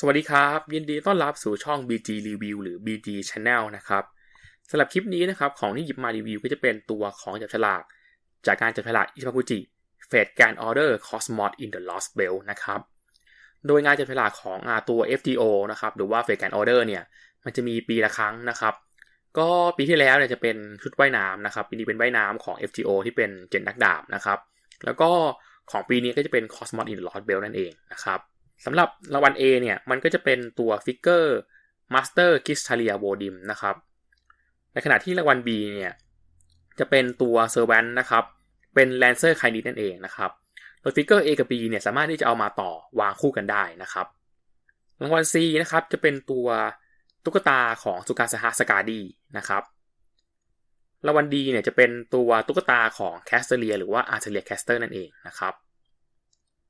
สวัสดีครับ ยินดีต้อนรับสู่ช่อง BG Review หรือ BG Channel นะครับสำหรับคลิปนี้นะครับของที่หยิบมารีวิวก็จะเป็นตัวของจับฉลาก จากการจับฉลากอิชิบากุจิเฟดการออเดอร์ Cosmos in the Lost Bell นะครับโดยงานจับฉลากของตัว FTO นะครับหรือว่าเฟดการออเดอร์เนี่ยมันจะมีปีละครั้งนะครับ ก็ปีที่แล้วเนี่ยจะเป็นชุดว่ายน้ำนะครับปีนี้เป็นว่ายน้ำของ FTO ที่เป็นเจนนักดาบนะครับแล้วก็ของปีนี้ก็จะเป็น Cosmos in the Lost Bell นั่นเองนะครับ สำหรับรางวัล A เนี่ยมันก็จะเป็นตัวฟิกเกอร์ Master k i s t a l i a v o d i m นะครับ ในขณะที่รางวัล B เนี่ยจะเป็นตัว Servant นะครับ เป็น Lancer k i n i t นั่นเองนะครับ โดยฟิกเกอร์ A กับ B เนี่ยสามารถที่จะเอามาต่อวางคู่กันได้นะครับ รางวัล C นะครับจะเป็นตัวตุ๊กตาของสุกาสหสกาดีนะครับ รางวัล D เนี่ยจะเป็นตัวตุ๊กตาของแคสเตเลียหรือว่าอาร์เทเลียแคสเตอร์นั่นเองนะครับ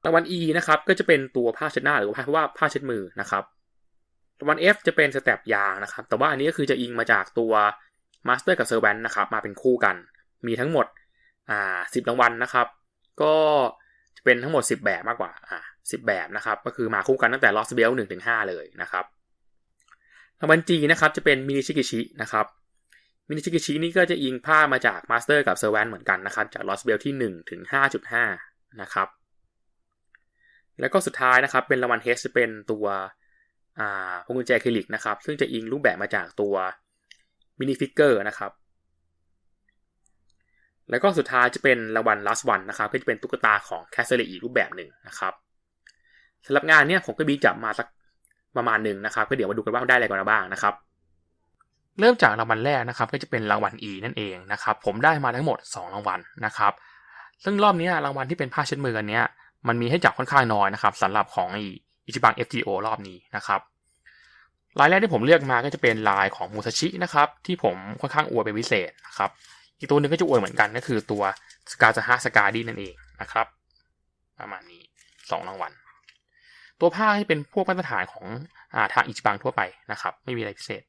รางวัล E นะครับก็จะเป็นตัวผ้าเช็ดหน้าหรือว่าผ้าเช็ดมือนะครับรางวัล F จะเป็นสเต็ปยางนะครับ แต่ว่าอันนี้ก็คือจะอิงมาจากตัว Master กับ Servant นนะครับมาเป็นคู่กัน มีทั้งหมดอ่าสิบรางวัลนะครับ ก็จะเป็นทั้งหมด 10 แบบมากกว่าอ่าสิแบบนะครับ ก็คือมาคู่กันตั้งแต่ Lost Bell 1ถึง5เลยนะครับรางวัล G นะครับจะเป็นมินิชิกิชินะครับมินิชิกิชินี่ก็จะอิงภามาจาก Master กับ Servant เหมือนกันนะครับ จาก Lost Bell ที่1ถึง5.5 นะครับ แล้วก็สุดท้ายนะครับเป็นรางวัล H จะเป็นตัวพวงกุญแจคลิลิกนะครับ ซึ่งจะอิงรูปแบบมาจากตัวมินิฟิกเกอร์นะครับ แล้วก็สุดท้ายจะเป็นรางวัล last one นะครับก็จะเป็นตุ๊กตาของแคสเซอร์อีกรูปแบบหนึ่งนะครับสำหรับงานเนี้ยผมก็มีจับมาสักประมาณหนึ่งนะครับ ก็เดี๋ยวมาดูกันว่าได้อะไรกันบ้างนะครับ เริ่มจากรางวัลแรกนะครับ ก็จะเป็นรางวัล E นั่นเองนะครับ ผมได้มาทั้งหมด 2 รางวัลนะครับ ซึ่งรอบนี้รางวัลที่เป็นผ้าเช็ดมือกันเนี้ย มันมีให้จับค่อนข้างน้อยนะครับสำหรับของอิจิบัง FTO รอบนี้นะครับลายแรกที่ผมเลือกมาก็จะเป็นลายของมูซาชินะครับที่ผมค่อนข้างอวยเป็นพิเศษนะครับอีกตัวหนึ่งก็จะอวยเหมือนกันก็คือตัวสกาจาฮาสกาดีนั่นเองนะครับประมาณนี้สองรางวัลตัวผ้าที่เป็นพวกมาตรฐานของอาทางอิจิบังทั่วไปนะครับ ไม่มีอะไรพิเศษ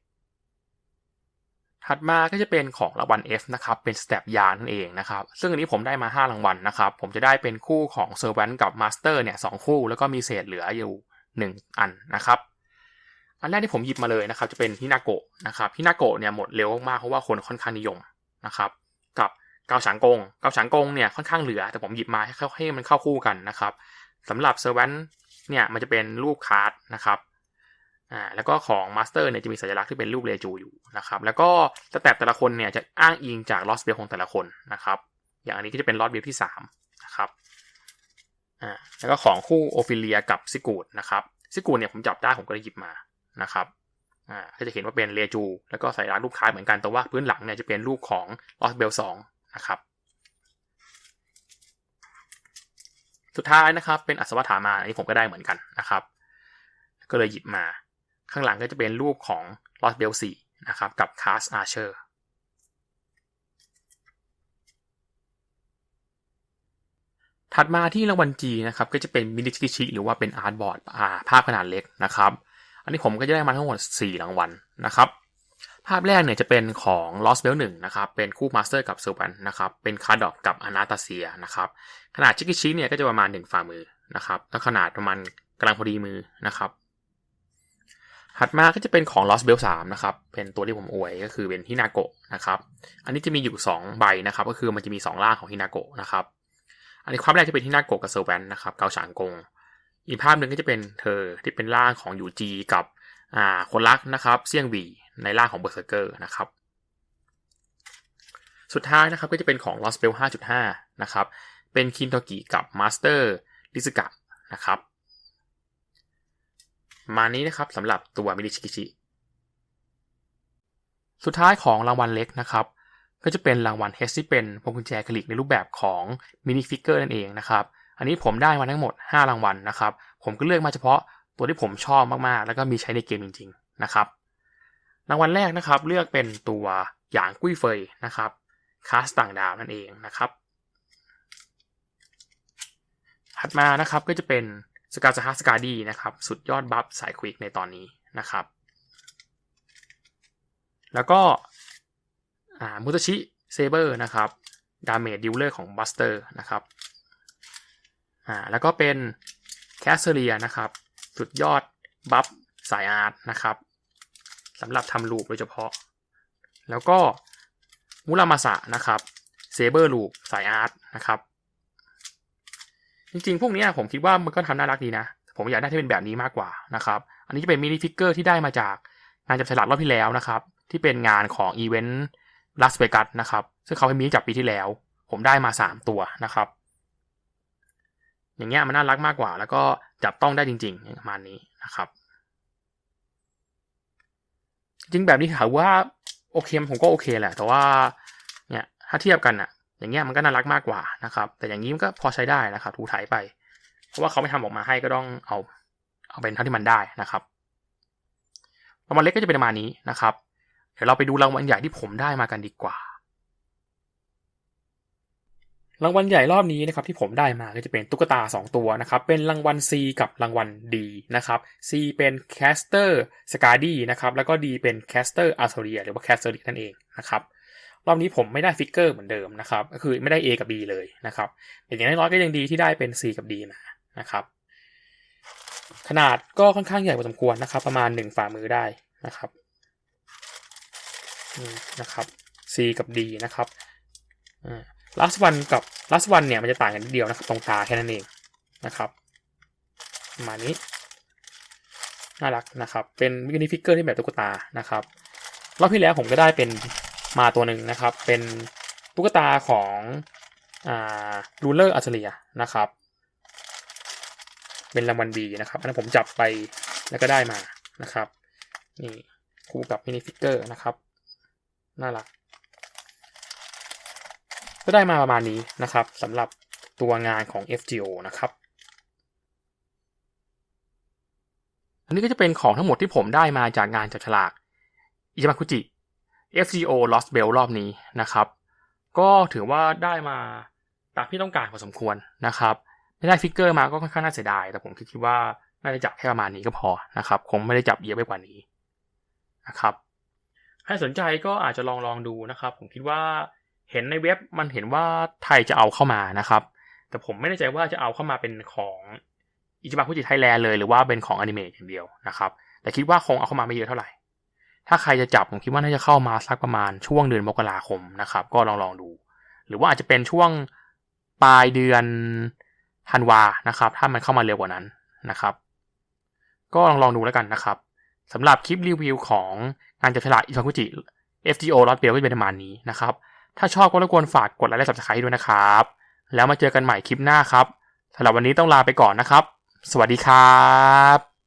ถัดมาก็จะเป็นของรางวัล F นะครับ เป็นสเตปยานั่นเองนะครับ ซึ่งอันนี้ผมได้มา 5 รางวัลนะครับ ผมจะได้เป็นคู่ของ Servant กับ Master เนี่ยสคู่แล้วก็มีเศษเหลืออยู่ 1 อันนะครับ อันแรกที่ผมหยิบมาเลยนะครับ จะเป็นฮินาโกะนะครับฮินาโกะเนี่ยหมดเร็วมากเพราะว่าคนค่อนข้างนิยมนะครับกับเกาฉางกงเกาฉางกงเนี่ยค่อนข้างเหลือ แต่ผมหยิบมาให้ให้มันเข้าคู่กันนะครับสำหรับ Servant เนี่ยมันจะเป็นรูปคาร์ดนะครับ อ่าแล้วก็ของมาสเตอร์เนี่ยจะมีสัญลักษณ์ที่เป็นรูปเรจูอยู่นะครับแล้วก็สแตปแต่ละคนเนี่ยจะอ้างอิงจากลอสเบลของแต่ละคนนะครับอย่างอันนี้ก็จะเป็นลอสเบลที่3นะครับอ่าแล้วก็ของคู่โอฟิเลียกับซิกูดนะครับซิกูดเนี่ยผมจับได้ผมก็เลยหยิบมานะครับอ่าก็จะเห็นว่าเป็นเรจู แล้วก็สัญลักษณ์รูปคล้ายเหมือนกันแต่ว่าพื้นหลังเนี่ยจะเป็นรูปของลอสเบลสองนะครับสุดท้ายนะครับเป็นอัศวถามาอันนี้ผมก็ได้เหมือนกันนะครับ ก็เลยหยิบมา ข้างหลังก็จะเป็นรูปของ Lost Bell 4นะครับกับ Cast Archer ถัดมาที่รางวัล G นะครับก็จะเป็นมินิชิชิหรือว่าเป็นอาร์ตบอร์ดภาพขนาดเล็กนะครับ อันนี้ผมก็จะได้มาทั้งหมด 4 รางวัลนะครับ ภาพแรกเนี่ยจะเป็นของ Lost Bell 1นะครับเป็นคู่ Master กับ Servant นะครับเป็นคาร์ดอกกับอนาตาเซียนะครับขนาดชิคิชิเนี่ยก็จะประมาณ 1 ฝ่ามือนะครับแล้วขนาดประมาณกลังพอดีมือนะครับ ถัดมาก็จะเป็นของ Lost Bell 3นะครับ เป็นตัวที่ผมอวยก็คือเป็นฮินาโกะนะครับ อันนี้จะมีอยู่ 2 ใบนะครับ ก็คือมันจะมี 2 ล่างของฮินาโกะนะครับ อันนี้ความแรกจะเป็นฮินาโกะกับเซอร์แวนนะครับ เกาฉางกง อีกภาพหนึ่งก็จะเป็นเธอที่เป็นล่างของยูจีกับอ่าคนรักนะครับเซี่ยงวีในล่างของเบอร์เซอร์เกอร์นะครับ สุดท้ายนะครับก็จะเป็นของ Lost Bell 5.5 นะครับ เป็นคินโตกิกับมาสเตอร์ลิสกะนะครับ มานี้นะครับสำหรับตัวมินิชิกิชิ สุดท้ายของรางวัลเล็กนะครับ ก็จะเป็นรางวัลเฮสที่เป็นพวงกุญแจคลิกในรูปแบบของมินิฟิกเกอร์นั่นเองนะครับ อันนี้ผมได้มาทั้งหมด 5 รางวัลนะครับ ผมก็เลือกมาเฉพาะตัวที่ผมชอบมากๆ แล้วก็มีใช้ในเกมจริง ๆ นะครับ รางวัลแรกนะครับเลือกเป็นตัวหยางกุ้ยเฟยนะครับคาสต่างดาวนั่นเองนะครับถัดมานะครับก็จะเป็น สกาจาฮาสกาดีนะครับ สุดยอดบัฟสายควิกในตอนนี้นะครับ แล้วก็มุตชิเซเบอร์นะครับดาเมจดิวเลอร์ของบัสเตอร์นะครับอ่าแล้วก็เป็นแคสเซเรียนะครับ สุดยอดบัฟสายอาร์ตนะครับสำหรับทำลูปโดยเฉพาะ แล้วก็มุรามาสะนะครับเซเบอร์ลูปสายอาร์ตนะครับ จริงๆ พวกนี้ผมคิดว่ามันก็ทำน่ารักดีนะ ผมอยากได้ที่เป็นแบบนี้มากกว่านะครับ อันนี้จะเป็นมินิฟิกเกอร์ที่ได้มาจากงานจับฉลากรอบที่แล้วนะครับ ที่เป็นงานของอีเวนต์ลาสเวกัสนะครับ ซึ่งเขาให้มีจับปีที่แล้ว ผมได้มา 3 ตัวนะครับ อย่างเงี้ยมันน่ารักมากกว่า แล้วก็จับต้องได้จริงๆประมาณนี้นะครับ จริงแบบนี้ถือว่าโอเคผมก็โอเคแหละ แต่ว่าเนี่ยถ้าเทียบกันอะ อย่างเงี้ยมันก็น่ารักมากกว่านะครับ แต่อย่างนี้มันก็พอใช้ได้นะครับถูถ่ายไป เพราะว่าเขาไม่ทำออกมาให้ก็ต้องเอาเอาเป็นเท่าที่มันได้นะครับรางวัลเล็กก็จะเป็นประมาณนี้นะครับ เดี๋ยวเราไปดูรางวัลใหญ่ที่ผมได้มากันดีกว่า รางวัลใหญ่รอบนี้นะครับที่ผมได้มาก็จะเป็นตุ๊กตา 2 ตัวนะครับ เป็นรางวัล C กับรางวัล D นะครับ C เป็น Caster s c a r d y นะครับ แล้วก็ D เป็น Caster a r t o r i a หรือว่า Caster นั่นเองนะครับ รอบนี้ผมไม่ได้ฟิกเกอร์เหมือนเดิมนะครับ ก็คือไม่ได้ A กับ B เลยนะครับแต่อย่างน้อยก็ยังดีที่ได้เป็น C กับ D มานะครับ ขนาดก็ค่อนข้างใหญ่พอสมควรนะครับ ประมาณ 1 ฝ่ามือได้นะครับนี่นะครับ C กับ D นะครับอ่า last one กับ last one เนี่ยมันจะต่างกันนิดเดียวนะครับ ตรงตาแค่นั้นเองนะครับประมาณนี้น่ารักนะครับ เป็นมินิฟิกเกอร์ที่แบบตุ๊กตานะครับรอบที่แล้วผมก็ได้เป็น มาตัวหนึ่งนะครับ เป็นตุ๊กตาของอ่ารูเลอร์อัลเทเรียนะครับ เป็นรางวัลบีนะครับอันนั้นผมจับไปแล้วก็ได้มานะครับนี่คู่กับมินิฟิกเกอร์นะครับ น่ารัก ก็ได้มาประมาณนี้นะครับสำหรับตัวงานของ FGO นะครับอันนี้ก็จะเป็นของทั้งหมดที่ผมได้มาจากงานจับฉลากอิจิมาคุจิ FGO Lost Bell รอบนี้นะครับ ก็ถือว่าได้มาตามที่ต้องการพอสมควรนะครับ ไม่ได้ฟิกเกอร์มาก็ค่อนข้างน่าเสียดาย แต่ผมคิดว่าน่าจะจับแค่ประมาณนี้ก็พอนะครับ คงไม่ได้จับเยอะไปกว่านี้นะครับ ใครสนใจก็อาจจะลองลองดูนะครับ ผมคิดว่าเห็นในเว็บมันเห็นว่าไทยจะเอาเข้ามานะครับ แต่ผมไม่แน่ใจว่าจะเอาเข้ามาเป็นของอิจิบัคุจิไทยแลนด์เลยหรือว่าเป็นของอนิเมะอย่างเดียวนะครับ แต่คิดว่าคงเอาเข้ามาไม่เยอะเท่าไหร่ ถ้าใครจะจับผมคิดว่าน่าจะเข้ามาสักประมาณช่วงเดือนมกราคมนะครับ ก็ลองลองดู หรือว่าอาจจะเป็นช่วงปลายเดือนธันวานะครับ ถ้ามันเข้ามาเร็วกว่านั้นนะครับ ก็ลองลองดูแล้วกันนะครับสำหรับคลิปรีวิวของงานจับฉลากอิจิบัคุจิ FGO ลอตเบลก็จะเป็นประมาณนี้นะครับ ถ้าชอบก็รบกวนฝากกดไลค์และ subscribe ด้วยนะครับ แล้วมาเจอกันใหม่คลิปหน้าครับสำหรับวันนี้ต้องลาไปก่อนนะครับ สวัสดีครับ